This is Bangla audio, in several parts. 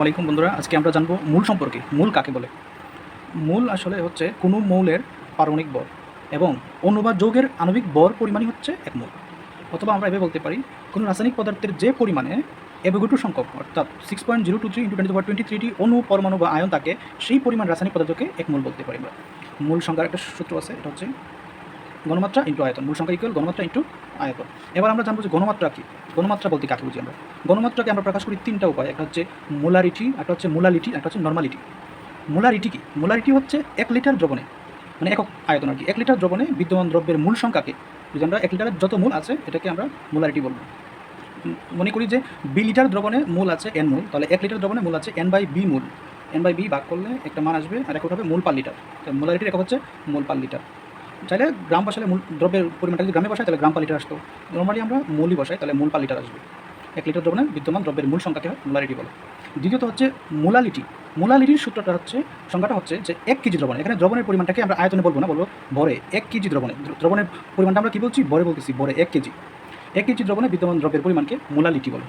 ওয়ালাইকুম বন্ধুরা, আজকে আমরা জানব মূল সম্পর্কে, মূল কাকে বলে? মূল আসলে হচ্ছে কোনো মৌলের পারমাণিক বর এবং অণু বা যৌগের আণবিক বর পরিমাণই হচ্ছে এক মূল। অথবা আমরা এভাবে বলতে পারি, কোনো রাসায়নিক পদার্থের যে পরিমাণে এভোগেটু সংখ্যক, অর্থাৎ six point zero two three into twenty twenty thirty অণু, পরমাণু বা আয়ন থাকে সেই পরিমাণ রাসায়নিক পদার্থকে এক মূল বলতে পারি মূল সংখ্যার একটা সূত্র আছে, এটা হচ্ছে গণমাত্রা ইন্টু আয়তন। মূল সংখ্যা ইকুয়াল গণমাত্রা ইন্টু আয়তন। এবার আমরা জানব যে গণমাত্রা কী? গণমাত্রা বলতে কাকে বুঝি আমরা? গণমাত্রাকে আমরা প্রকাশ করি তিনটা উপায়। একটা হচ্ছে মোলারিটি একটা হচ্ছে মোলালিটি একটা হচ্ছে নর্মালিটি মোলারিটি কি? মোলারিটি হচ্ছে এক লিটার দ্রবণে মানে একক আয়তন আর কি। এক লিটার দ্রবণে বিদ্যমান দ্রব্যের মূল সংখ্যাকে, যদি আমরা এক লিটারের যত মূল আছে, এটাকে আমরা মোলারিটি বলব। মনে করি যে বি লিটার দ্রবণে মূল আছে এন মূল, তাহলে এক লিটার দ্রবণে মূল আছে এন বাই বি মূল। এন বাই বি ভাগ করলে একটা মান আসবে আর একক হবে মূল পার লিটার। মোলারিটির একক হচ্ছে মূল পার লিটার। চাইলে গ্রাম বসালে মূল দ্রব্যের পরিমাণটা যদি গ্রামে বসাই তাহলে গ্রাম পার লিটার আসতো। নর্মালি আমরা মূলই বসাই, তাহলে মূল পার লিটার আসবে। এক লিটার দ্রবণে বিদ্যমান দ্রব্যের মূল সংখ্যাকে হয় মোলারিটি বলে। দ্বিতীয়ত হচ্ছে মোলালিটি। মোলালিটির সূত্রটা হচ্ছে, সংখ্যাটা হচ্ছে যে এক কেজি দ্রবণ। এখানে দ্রবণের পরিমাণটাকে আমরা আয়তনে বলব না, বলব ভরে এক কেজি দ্রবণে। দ্রবণের পরিমাণটা আমরা কী বলছি? ভরে বলতেছি, ভরে এক কেজি। এক কেজি দ্রবণে বিদ্যমান দ্রব্যের পরিমাণকে মোলালিটি বলে।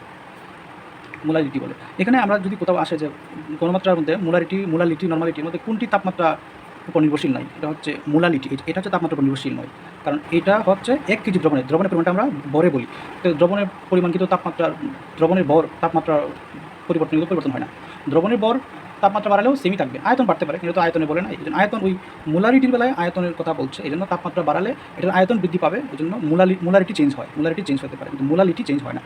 মোলালিটি বলে। এখানে আমরা যদি কোথাও আসে যে গণমাত্রার মধ্যে মোলারিটি মোলালিটি, নর্মালিটির মধ্যে কোনটি তাপমাত্রা উপর নির্ভরশীল নয়, এটা হচ্ছে মোলালিটি, এটা হচ্ছে তাপমাত্রা উপর নির্ভরশীল নয়। কারণ এটা হচ্ছে এক কেজি দ্রবণের দ্রবণের পরিমাণটা আমরা বরে বলি। তো দ্রবণের পরিমাণ কিন্তু তাপমাত্রা, দ্রবণের বর তাপমাত্রা পরিবর্তন পরিবর্তন হয় না। দ্রবণের বর তাপমাত্রা বাড়ালেও সেমি থাকবে, আয়তন বাড়তে পারে, কিন্তু আয়তনে বলে না। এই জন্য আয়তন ওই মোলারিটির বেলায় আয়তনের কথা বলছে, এই জন্য তাপমাত্রা বাড়ালে এটার আয়তন বৃদ্ধি পাবে, এই জন্য মোলালি মোলারিটি চেঞ্জ হয় মোলারিটি চেঞ্জ হতে পারে, কিন্তু মোলালিটি চেঞ্জ হয় না।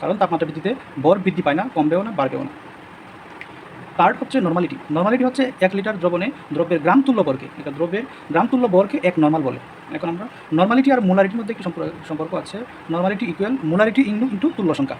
কারণ তাপমাত্রা বৃদ্ধিতে বর বৃদ্ধি পায় না, কমবেও না, বাড়বেও না। থার্ড হচ্ছে নর্মালিটি নর্মালিটি হচ্ছে এক লিটার দ্রবণে দ্রব্যের গ্রাম তুল্য বর্গে। এটা দ্রব্যের গ্রাম তুল্য বর্গে এক নর্মাল বলে। এখন আমরা নর্মালিটি আর মোলারিটির মধ্যে একটি সম্পর্ক সম্পর্ক আছে? Normality equal molarity into into তুল্য সংখ্যা।